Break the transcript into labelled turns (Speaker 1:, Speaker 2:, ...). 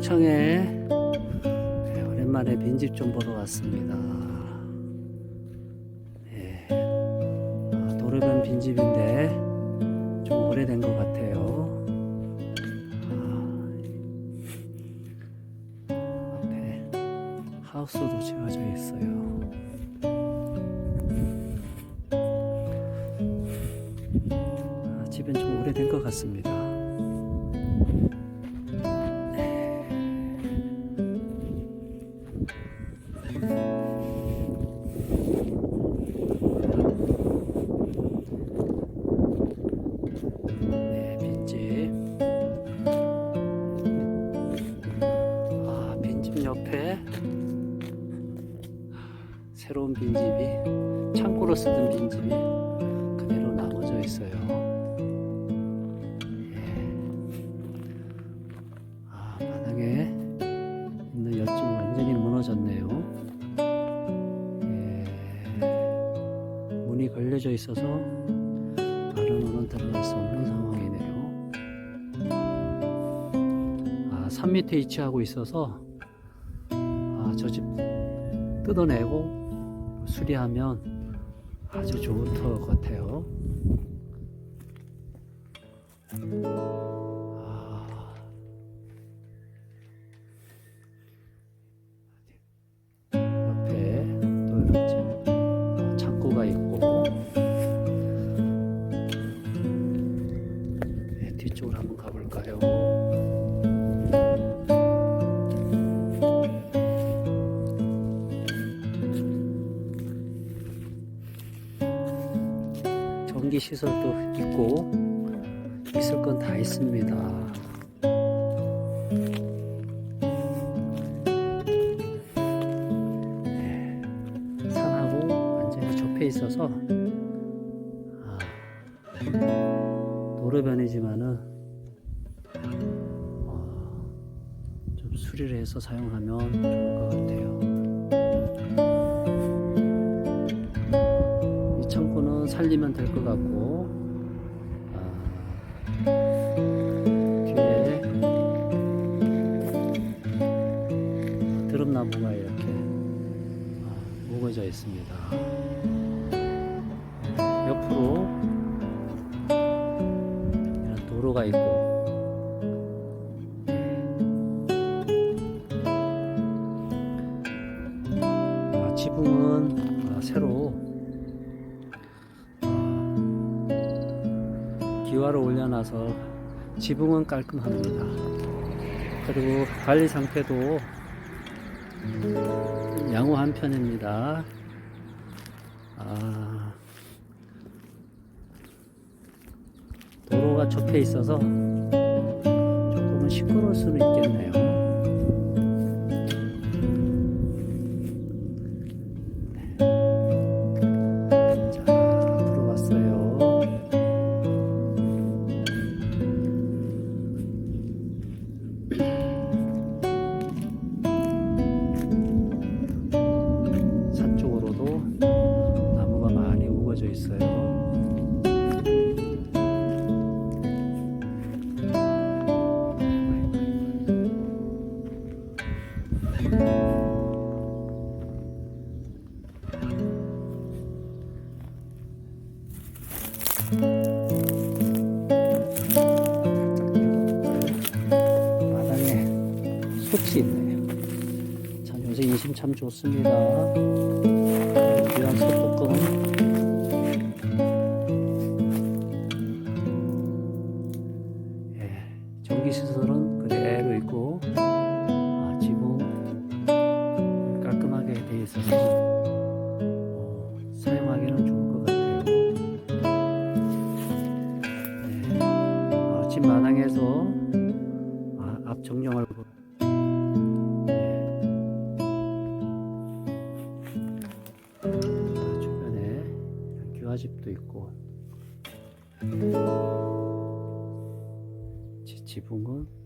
Speaker 1: 평창에 네, 오랜만에 빈집 좀 보러 왔습니다. 네, 아, 도로변 빈집인데 좀 오래된 것 같아요. 아, 앞에 하우스도 지어져 있어요. 아, 집은 좀 오래된 것 같습니다. 새로운 빈집이 창고로 쓰던 빈집이 그대로 남아져 있어요. 예. 아, 바닥에 있는 옆집 완전히 무너졌네요. 예. 문이 걸려져 있어서 다른 문은 들어갈 수 없는 상황이네요. 아, 산 밑에 위치하고 있어서 아, 저 집 뜯어내고 수리하면 아주 좋을 것 같아요. 아, 네, 뒤쪽으로 한번 가볼까요? 전기 시설도 있고 있을 건 다 있습니다. 네, 산하고 완전히 접해 있어서 아, 도로변이지만은 어, 좀 수리를 해서 사용하면 좋을 것 같아요. 살리면 될 것 같고 아, 뒤에 드럼나무가 이렇게 아, 우거져 있습니다. 옆으로 도로가 있고 기와를 올려놔서 지붕은 깔끔합니다. 그리고 관리 상태도 양호한 편입니다. 아, 도로가 접해 있어서 조금은 시끄러울 수는 있겠네요. 솥이 있네요. 참 요새 인심 참 좋습니다. 귀한 솥볶음. 예, 전기 시설은 그대로 있고 아, 지붕 깔끔하게 돼 있어서 어. 네, 어, 집 마당에서 아, 앞 정령을 기와집도 있고. 지- 지붕은